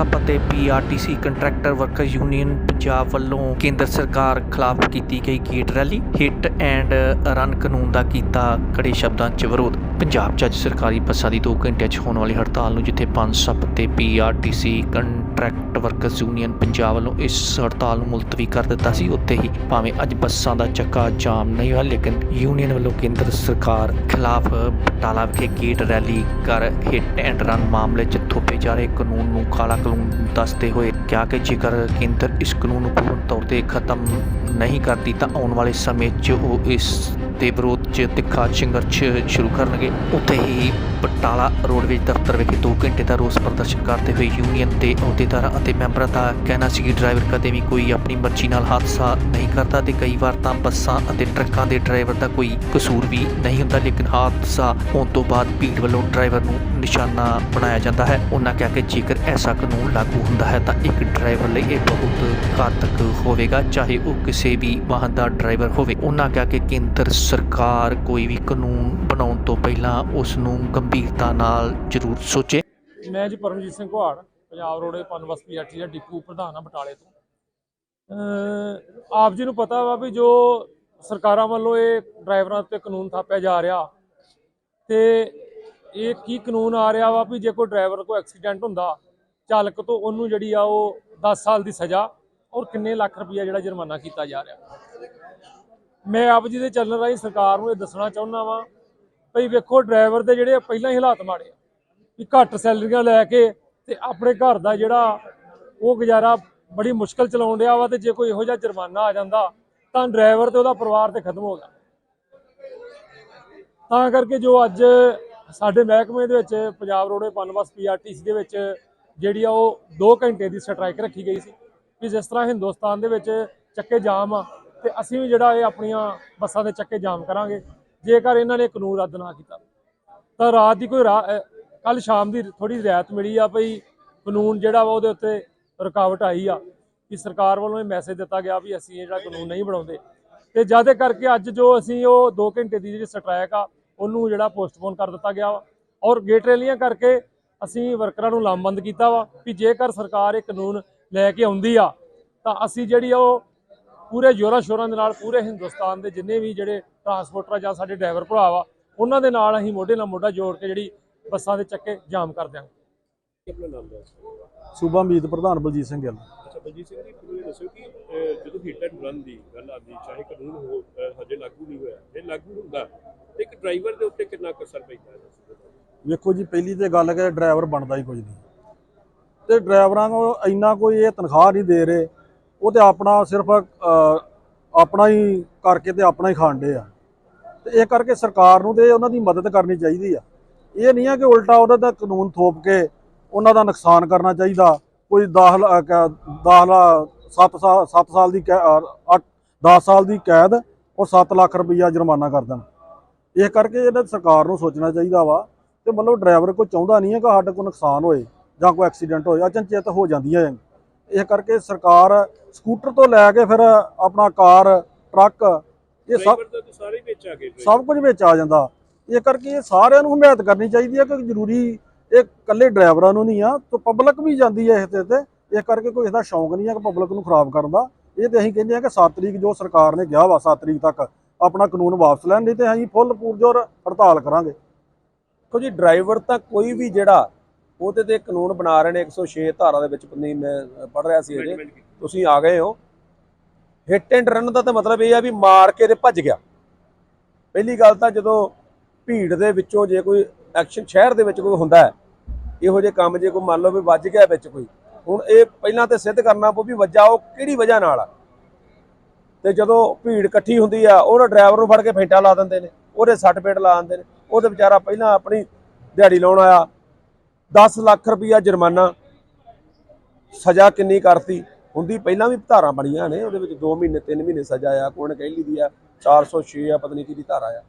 ਪਨਸਪ ਅਤੇ PRTC contractor worker union Punjab ਵੱਲੋਂ ਕੇਂਦਰ ਸਰਕਾਰ ਖਿਲਾਫ ਕੀਤੀ ਗਈ gate rally, hit and run ਕਾਨੂੰਨ ਦਾ ਕੀਤਾ ਕੜੇ ਸ਼ਬਦਾਂ 'ਚ ਵਿਰੋਧ। ਪੰਜਾਬ 'ਚ ਅੱਜ ਸਰਕਾਰੀ ਬੱਸਾਂ ਦੀ 2 ਘੰਟਿਆਂ 'ਚ ਹੋਣ ਵਾਲੀ ਹੜਤਾਲ ਨੂੰ ਜਿੱਥੇ ਪਨਸਪ ਤੇ PRTC contract workers union Punjab ਵੱਲੋਂ ਇਸ ਹੜਤਾਲ ਨੂੰ ਮੁਲਤਵੀ ਕਰ ਦਿੱਤਾ ਸੀ। ਉੱਥੇ ਹੀ ਭਾਵੇਂ ਅੱਜ ਬੱਸਾਂ ਦਾ ਚੱਕਾ ਜਾਮ ਨਹੀਂ ਹੋਇਆ, ਲੇਕਿਨ ਯੂਨੀਅਨ ਵੱਲੋਂ ਕੇਂਦਰ ਸਰਕਾਰ ਖਿਲਾਫ ਬਟਾਲਾ ਵਿਖੇ ਗੇਟ ਰੈਲੀ ਕਰ ਹਿੱਟ ਐਂਡ ਰਨ ਮਾਮਲੇ 'ਚ ਥੋਪੇ ਜਾ ਰਹੇ ਕਾਨੂੰਨ ਨੂੰ ਕਾਲਾ ਕਾਨੂੰਨ ਦੱਸਦੇ ਹੋਏ ਕਿਹਾ ਕਿ ਜੇਕਰ ਕੇਂਦਰ ਇਸ ਕਾਨੂੰਨ ਨੂੰ ਪੂਰਨ ਤੌਰ ਤੇ ਖਤਮ ਨਹੀਂ ਕਰਦੀ, ਤਾਂ ਆਉਣ ਵਾਲੇ ਸਮੇਂ 'ਚ ਉਹ ਇਸ ਦੇ ਵਿਰੋਧ 'ਚ ਤਿੱਖਾ ਸੰਘਰਸ਼ ਸ਼ੁਰੂ ਕਰਨਗੇ। ਉੱਥੇ ਹੀ ਬਟਾਲਾ ਰੋਡਵੇਜ ਦਫ਼ਤਰ ਵਿਖੇ 2 ਘੰਟੇ ਦਾ ਰੋਸ ਪ੍ਰਦਰਸ਼ਨ ਕਰਦੇ ਹੋਏ ਯੂਨੀਅਨ ਦੇ ਅਹੁਦੇਦਾਰਾਂ ਅਤੇ ਮੈਂਬਰਾਂ ਦਾ ਕਹਿਣਾ ਸੀ ਕਿ ਡਰਾਈਵਰ ਕਦੇ ਵੀ ਕੋਈ ਆਪਣੀ ਮਰਜ਼ੀ ਨਾਲ ਹਾਦਸਾ ਨਹੀਂ ਕਰਦਾ ਤੇ ਕਈ ਵਾਰ ਤਾਂ ਬੱਸਾਂ ਅਤੇ ਟਰੱਕਾਂ ਦੇ ਡਰਾਈਵਰ ਦਾ ਕੋਈ ਕਸੂਰ ਵੀ ਨਹੀਂ ਹੁੰਦਾ, ਲੇਕਿਨ ਹਾਦਸਾ ਹੋਣ ਤੋਂ ਬਾਅਦ ਭੀੜ ਵੱਲੋਂ ਡਰਾਈਵਰ ਨੂੰ ਨਿਸ਼ਾਨਾ ਬਣਾਇਆ ਜਾਂਦਾ ਹੈ। ਉਹਨਾਂ ਕਿਹਾ ਕਿ ਜੇਕਰ ਐਸਾ ਕਾਨੂੰਨ ਲਾਗੂ ਹੁੰਦਾ ਹੈ ਤਾਂ ਇੱਕ ਡਰਾਈਵਰ ਲਈ ਇਹ ਬਹੁਤ ਘਾਤਕ ਹੋਵੇਗਾ, ਚਾਹੇ ਉਹ ਕਿਸੇ ਵੀ ਵਾਹਨ ਦਾ ਡਰਾਈਵਰ ਹੋਵੇ। ਉਹਨਾਂ ਕਿਹਾ ਕਿ ਕੇਂਦਰ ਸਰਕਾਰ ਕੋਈ ਵੀ ਕਾਨੂੰਨ ਬਣਾਉਣ ਤੋਂ ਪਹਿਲਾਂ ਉਸ ਨੂੰ ਗੰਭੀਰਤਾ ਨਾਲ ਜ਼ਰੂਰ ਸੋਚੇ। ਮੈਂ ਜੀ ਪਰਮਜੀਤ ਸਿੰਘ ਘੁਆੜ ਪੰਜਾਬ ਰੋਡੇ ਪਨਵਸ ਪੀਆਰਟੀ ਦਾ ਡਿਪੂ ਪ੍ਰਧਾਨ ਆ ਬਟਾਲੇ ਤੋਂ। ਆਪ ਜੀ ਨੂੰ ਪਤਾ ਵਾ ਵੀ ਜੋ ਸਰਕਾਰਾਂ ਵੱਲੋਂ ਇਹ ਡਰਾਈਵਰਾਂ ਤੇ ਕਾਨੂੰਨ ਥਾਪਿਆ ਜਾ ਰਿਹਾ ਤੇ ਇਹ ਕੀ ਕਾਨੂੰਨ ਆ ਰਿਹਾ ਵਾ ਵੀ ਜੇ ਕੋਈ ਡਰਾਈਵਰ ਕੋਈ ਐਕਸੀਡੈਂਟ ਹੁੰਦਾ, ਚਾਲਕ ਤੋਂ ਉਹਨੂੰ ਜਿਹੜੀ ਆ ਉਹ 10 ਸਾਲ ਦੀ ਸਜ਼ਾ ਔਰ ਕਿੰਨੇ ਲੱਖ ਰੁਪਇਆ ਜਿਹੜਾ ਜੁਰਮਾਨਾ ਕੀਤਾ ਜਾ ਰਿਹਾ। ਮੈਂ ਆਪ ਜੀ ਦੇ ਚੱਲਣ ਰਾਹੀਂ ਸਰਕਾਰ ਨੂੰ ਇਹ ਦੱਸਣਾ ਚਾਹੁੰਦਾ ਵਾਂ, ਭਈ ਵੇਖੋ ਡਰਾਈਵਰ ਦੇ ਜਿਹੜੇ ਪਹਿਲਾਂ ਹੀ ਹਾਲਾਤ ਮਾੜੇ ਆ, ਵੀ ਘੱਟ ਸੈਲਰੀਆਂ ਲੈ ਕੇ ਤੇ ਆਪਣੇ ਘਰ ਦਾ ਜਿਹੜਾ ਉਹ ਗੁਜ਼ਾਰਾ ਬੜੀ ਮੁਸ਼ਕਲ ਚਲਾਉਣ ਡਿਆ ਵਾ ਤੇ ਜੇ ਕੋਈ ਇਹੋ ਜਿਹਾ ਜੁਰਮਾਨਾ ਆ ਜਾਂਦਾ, ਤਾਂ ਡਰਾਈਵਰ ਤੇ ਉਹਦਾ ਪਰਿਵਾਰ ਤੇ ਖਤਮ ਹੋ ਗਿਆ। ਤਾਂ ਕਰਕੇ ਜੋ ਅੱਜ ਸਾਡੇ ਮਹਿਕਮੇ ਦੇ ਵਿੱਚ ਪੰਜਾਬ ਰੋਡੇ ਪਨਬਸ ਪੀਆਰਟੀਸੀ ਦੇ ਵਿੱਚ ਜਿਹੜੀ ਆ ਉਹ 2 ਘੰਟੇ ਦੀ ਸਟ੍ਰਾਈਕ ਰੱਖੀ ਗਈ ਸੀ, ਵੀ ਜਿਸ ਤਰ੍ਹਾਂ ਹਿੰਦੁਸਤਾਨ ਦੇ ਵਿੱਚ ਚੱਕੇ ਜਾਮ ਆ ਤੇ ਅਸੀਂ ਵੀ ਜਿਹੜਾ ਇਹ ਆਪਣੀਆਂ ਬੱਸਾਂ ਦੇ ਚੱਕੇ ਜਾਮ ਕਰਾਂਗੇ। ਜੇਕਰ ਇਹਨਾਂ ਨੇ ਕਾਨੂੰਨ ਰੱਦ ਨਾ ਕੀਤਾ, ਤਾਂ ਰਾਤ ਦੀ ਕੋਈ ਕੱਲ ਸ਼ਾਮ ਦੀ ਥੋੜੀ ਰਿਆਇਤ ਮਿਲੀ ਆ ਭਈ ਕਾਨੂੰਨ ਜਿਹੜਾ ਵਾ ਉਹਦੇ ਉੱਤੇ ਰੁਕਾਵਟ ਆਈ ਆ ਕਿ ਸਰਕਾਰ ਵੱਲੋਂ ਇਹ ਮੈਸੇਜ ਦਿੱਤਾ ਗਿਆ ਵੀ ਅਸੀਂ ਇਹ ਜਿਹੜਾ ਕਾਨੂੰਨ ਨਹੀਂ ਬਣਾਉਂਦੇ। ਤੇ ਜਿਆਦੇ ਕਰਕੇ ਅੱਜ ਜੋ ਅਸੀਂ ਉਹ 2 ਘੰਟੇ ਦੀ ਜਿਹੜੀ ਸਟ੍ਰਾਈਕ ਆ, ਉਹਨੂੰ ਜਿਹੜਾ ਪੋਸਟਪੋਨ ਕਰ ਦਿੱਤਾ ਗਿਆ ਵਾ। ਔਰ ਗੇਟ ਰੈਲੀਆਂ ਕਰਕੇ ਅਸੀਂ ਵਰਕਰਾਂ ਨੂੰ ਲਾਮਬੰਦ ਕੀਤਾ ਵਾ ਕਿ ਜੇਕਰ ਸਰਕਾਰ ਇਹ ਕਾਨੂੰਨ ਲੈ ਕੇ ਆਉਂਦੀ ਆ, ਤਾਂ ਅਸੀਂ ਜਿਹੜੀ ਆ ਉਹ ਪੂਰੇ ਜ਼ੋਰਾਂ ਸ਼ੋਰਾਂ ਦੇ ਨਾਲ ਪੂਰੇ ਹਿੰਦੁਸਤਾਨ ਦੇ ਜਿੰਨੇ ਵੀ ਜਿਹੜੇ ਟਰਾਂਸਪੋਰਟਰ ਆ ਜਾਂ ਸਾਡੇ ਡਰਾਈਵਰ ਭਰਾ ਵਾ ਉਹਨਾਂ ਦੇ ਨਾਲ ਅਸੀਂ ਮੋਢੇ ਨਾਲ ਮੋਢਾ ਜੋੜ ਕੇ ਜਿਹੜੀ ਬੱਸਾਂ ਦੇ ਚੱਕੇ ਜਾਮ ਕਰ ਦਿਆਂਗੇ। ਆਪਣਾ ਨਾਮ ਦੱਸ ਸੂਬਾ ਮੀਤ ਪ੍ਰਧਾਨ ਬਲਜੀਤ ਸਿੰਘ ਗਿੱਲ। ਅੱਛਾ ਬਲਜੀਤ ਸਿੰਘ ਜੀ ਮੈਨੂੰ ਇਹ ਦੱਸੋ ਕਿ ਅਹ, ਜਦੋਂ ਹਿੱਟ ਐਂਡ ਰਨ ਦੀ ਗੱਲ ਆਉਂਦੀ ਚਾਹੇ ਕਾਨੂੰਨ ਹੋ ਅਹ, ਹਜੇ ਲਾਗੂ ਨਹੀਂ ਹੋਇਆ ਜੇ ਲਾਗੂ ਹੁੰਦਾ ਤੇ ਇੱਕ ਡਰਾਈਵਰ ਦੇ ਉੱਤੇ ਕਿੰਨਾ ਕੁ ਅਸਰ ਪੈਂਦਾ ਹੈ? ਦੱਸੋ ਜਰਾ। ਵੇਖੋ ਜੀ ਪਹਿਲੀ ਤੇ ਗੱਲ ਹੈ ਕਿ ਡਰਾਈਵਰ ਬਣਦਾ ਹੀ ਕੁਝ ਨਹੀਂ। ਤੇ ਡਰਾਈਵਰਾਂ ਨੂੰ ਇੰਨਾ ਕੋਈ ਇਹ ਤਨਖਾਹ ਨਹੀਂ ਦੇ ਰਹੇ ਉਹ ਤੇ ਆਪਣਾ ਸਿਰਫ ਆਪਣਾ ਹੀ ਕਰਕੇ ਤੇ ਆਪਣਾ ਹੀ ਖਾਂਦੇ ਆ। ਤੇ ਇਹ ਕਰਕੇ ਸਰਕਾਰ ਨੂੰ ਤੇ ਉਹਨਾਂ ਦੀ ਮਦਦ ਕਰਨੀ ਚਾਹੀਦੀ ਆ। ਇਹ ਨਹੀਂ ਆ ਕਿ ਉਲਟਾ ਉਹਦਾ ਦਾ ਕਾਨੂੰਨ ਥੋਪ ਕੇ ਉਹਨਾਂ ਦਾ ਨੁਕਸਾਨ ਕਰਨਾ ਚਾਹੀਦਾ। ਕੋਈ 10 10 7 ਸਾਲ 7 ਸਾਲ ਦੀ 10 ਸਾਲ ਦੀ ਕੈਦ ਔਰ 7 ਲੱਖ ਰੁਪਈਆ ਜੁਰਮਾਨਾ ਕਰ ਦੇਣ। ਇਹ ਕਰਕੇ ਇਹਨਾਂ ਸਰਕਾਰ ਨੂੰ ਸੋਚਣਾ ਚਾਹੀਦਾ ਵਾ ਤੇ ਮਤਲਬ ਡਰਾਈਵਰ ਕੋਈ ਚਾਹੁੰਦਾ ਨਹੀਂ ਹੈ ਕਿ ਸਾਡੇ ਕੋਲ ਨੁਕਸਾਨ ਹੋਏ ਜਾਂ ਕੋਈ ਐਕਸੀਡੈਂਟ ਹੋਏ ਅਚਨਚੇਤ ਹੋ ਜਾਂਦੀਆਂ ਹੈ ਇਹ ਕਰਕੇ ਸਰਕਾਰ ਸਕੂਟਰ ਤੋਂ ਲੈ ਕੇ ਫਿਰ ਆਪਣਾ ਕਾਰ ਟਰੱਕ ਇਹ ਸਭ ਸਾਰੇ ਵਿੱਚ ਆ ਗਏ ਸਭ ਕੁਝ ਵਿੱਚ ਆ ਜਾਂਦਾ। ਇਹ ਕਰਕੇ ਇਹ ਸਾਰਿਆਂ ਨੂੰ ਹਮਾਇਤ ਕਰਨੀ ਚਾਹੀਦੀ ਹੈ ਕਿ ਜ਼ਰੂਰੀ ਇਹ ਇਕੱਲੇ ਡਰਾਈਵਰਾਂ ਨੂੰ ਨਹੀਂ ਆ ਤੇ ਪਬਲਿਕ ਵੀ ਜਾਂਦੀ ਹੈ ਇਸ ਤੇ ਤੇ। ਇਹ ਕਰਕੇ ਕੋਈ ਇਹਦਾ ਸ਼ੌਂਕ ਨਹੀਂ ਹੈ ਕਿ ਪਬਲਿਕ ਨੂੰ ਖਰਾਬ ਕਰਨ ਦਾ। ਇਹ ਤੇ ਅਸੀਂ ਕਹਿੰਦੇ ਆ ਕਿ 7 ਤਰੀਕ ਜੋ ਸਰਕਾਰ ਨੇ ਕਿਹਾ ਵਾ 7 ਤਰੀਕ ਤੱਕ ਆਪਣਾ ਕਾਨੂੰਨ ਵਾਪਸ ਲੈਣ ਨਹੀਂ ਤੇ ਅਸੀਂ ਫੁੱਲ ਪੂਰਜੋਰ ਹੜਤਾਲ ਕਰਾਂਗੇ। ਦੇਖੋ ਜੀ ਡਰਾਈਵਰ ਤਾਂ ਕੋਈ ਵੀ ਜਿਹੜਾ ਉਹਦੇ ਤੇ ਕਾਨੂੰਨ ਬਣਾ ਰਹੇ ਨੇ 106 ਧਾਰਾ ਦੇ ਵਿੱਚ ਪਤਨੀ ਮੈਂ ਪੜ ਰਿਹਾ ਸੀ ਅਜੇ। ਤੁਸੀਂ ਆ ਗਏ ਹੋ। ਹਿੱਟ ਐਂਡ ਰਨ ਦਾ ਤਾਂ ਮਤਲਬ ਇਹ ਆ ਵੀ ਮਾਰ ਕੇ ਤੇ ਭੱਜ ਗਿਆ। ਪਹਿਲੀ ਗੱਲ ਤਾਂ ਜਦੋਂ ਭੀੜ ਦੇ ਵਿੱਚੋਂ ਜੇ ਕੋਈ ਐਕਸ਼ਨ ਸ਼ਹਿਰ ਦੇ ਵਿੱਚ ਕੋਈ ਹੁੰਦਾ ਹੈ ਇਹੋ ਜਿਹੇ ਕੰਮ ਜੇ ਕੋਈ ਮੰਨ ਲਓ ਵੀ ਵੱਜ ਗਿਆ ਵਿੱਚ ਕੋਈ ਹੁਣ ਇਹ ਪਹਿਲਾਂ ਤੇ ਸਿੱਧ ਕਰਨਾ ਪਊ ਵੀ ਵੱਜਾ ਉਹ ਕਿਹੜੀ ਵਜ੍ਹਾ ਨਾਲ ਆ। ਤੇ ਜਦੋਂ ਭੀੜ ਇਕੱਠੀ ਹੁੰਦੀ ਆ ਉਹਨਾਂ ਡਰਾਈਵਰ ਨੂੰ ਫੜ ਕੇ ਫੈਂਟਾ ਲਾ ਦਿੰਦੇ ਨੇ ਉਹਦੇ ਸੱਟ ਪੇਟ ਲਾ ਦਿੰਦੇ ਨੇ ਉਹਦੇ ਵਿਚਾਰਾ ਪਹਿਲਾਂ ਆਪਣੀ ਦਿਹਾੜੀ ਲਾਉਣ ਆਇਆ। 10 ਲੱਖ ਰੁਪਈਆ ਜੁਰਮਾਨਾ ਸਜ਼ਾ ਕਿੰਨੀ ਕਰਤੀ? ਹੁੰਦੀ ਪਹਿਲਾਂ ਵੀ ਧਾਰਾਂ ਬਣੀਆਂ ਨੇ, ਉਹਦੇ ਵਿੱਚ 2 ਮਹੀਨੇ 3 ਮਹੀਨੇ ਸਜ਼ਾ ਆ, ਕੋਣ ਕਹਿ ਲਈ ਦੀ ਆ 406 ਆ ਪਤਨੀ ਨਹੀਂ ਕਿਹਦੀ ਧਾਰਾ ਆ।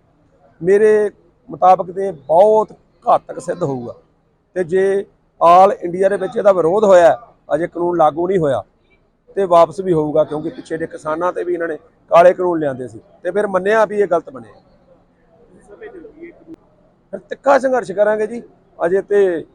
ਮੇਰੇ ਮੁਤਾਬਕ ਤੇ ਬਹੁਤ ਘਾਤਕ ਸਿੱਧ ਹੋਊਗਾ। ਤੇ ਜੇ ਆਲ ਇੰਡੀਆ ਦੇ ਵਿੱਚ ਇਹਦਾ ਵਿਰੋਧ ਹੋਇਆ, ਅਜੇ ਕਾਨੂੰਨ ਲਾਗੂ ਨਹੀਂ ਹੋਇਆ, ਤੇ ਵਾਪਸ ਵੀ ਹੋਊਗਾ, ਕਿਉਂਕਿ ਪਿੱਛੇ ਦੇ ਕਿਸਾਨਾਂ ਤੇ ਵੀ ਇਹਨਾਂ ਨੇ ਕਾਲੇ ਕਾਨੂੰਨ ਲਿਆਂਦੇ ਸੀ। ਤੇ ਫਿਰ ਮੰਨਿਆ ਵੀ ਇਹ ਗਲਤ ਬਣਿਆ। ਫਿਰ ਤਿੱਖਾ ਸੰਘਰਸ਼ ਕਰਾਂਗੇ ਜੀ। ਅਜੇ ਤੇ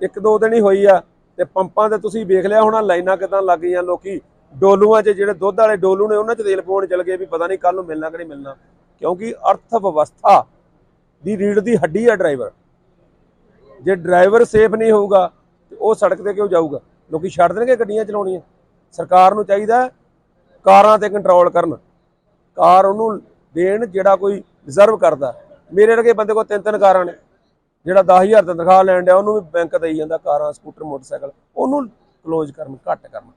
ਇੱਕ ਦੋ ਦਿਨ ਹੀ ਹੋਈ ਆ ਤੇ ਪੰਪਾਂ ਤੇ ਤੁਸੀਂ ਵੇਖ ਲਿਆ ਹੋਣਾ ਲਾਈਨਾਂ ਕਿਦਾਂ ਲੱਗ ਗਈਆਂ ਲੋਕੀ। ਡੋਲੂਆਂ 'ਚ ਜਿਹੜੇ ਦੁੱਧ ਵਾਲੇ ਡੋਲੂ ਨੇ ਉਹਨਾਂ 'ਚ ਤੇਲ ਪਾਉਣ ਚਲ ਗਏ ਵੀ ਪਤਾ ਨਹੀਂ ਕੱਲ ਨੂੰ ਮਿਲਣਾ ਕਿ ਨਹੀਂ ਮਿਲਣਾ। ਕਿਉਂਕਿ ਅਰਥ ਵਿਵਸਥਾ ਦੀ ਰੀੜ ਦੀ ਹੱਡੀ ਆ ਡਰਾਈਵਰ। ਜੇ ਡਰਾਈਵਰ ਸੇਫ ਨਹੀਂ ਹੋਊਗਾ ਤੇ ਉਹ ਸੜਕ ਤੇ ਕਿਉਂ ਜਾਊਗਾ? ਲੋਕੀ ਛੱਡ ਦੇਣਗੇ ਗੱਡੀਆਂ ਚਲਾਉਣੀਆਂ। ਸਰਕਾਰ ਨੂੰ ਚਾਹੀਦਾ ਕਾਰਾਂ ਤੇ ਕੰਟਰੋਲ ਕਰਨ। ਕਾਰ ਉਹਨੂੰ ਦੇਣ ਜਿਹੜਾ ਕੋਈ ਰਿਜ਼ਰਵ ਕਰਦਾ। ਮੇਰੇ ਵਰਗੇ ਬੰਦੇ ਕੋਲ ਤਿੰਨ ਤਿੰਨ ਕਾਰਾਂ ਨੇ। ਜਿਹੜਾ 10000 ਤਨਖਾਹ ਲੈਣ ਡਿਆ, ਉਹਨੂੰ ਵੀ ਬੈਂਕ ਦੇਈ ਜਾਂਦਾ ਕਾਰਾਂ, ਸਕੂਟਰ, ਮੋਟਰਸਾਈਕਲ, ਉਹਨੂੰ ਕਲੋਜ਼ ਕਰਨ, ਘੱਟ ਕਰਨ।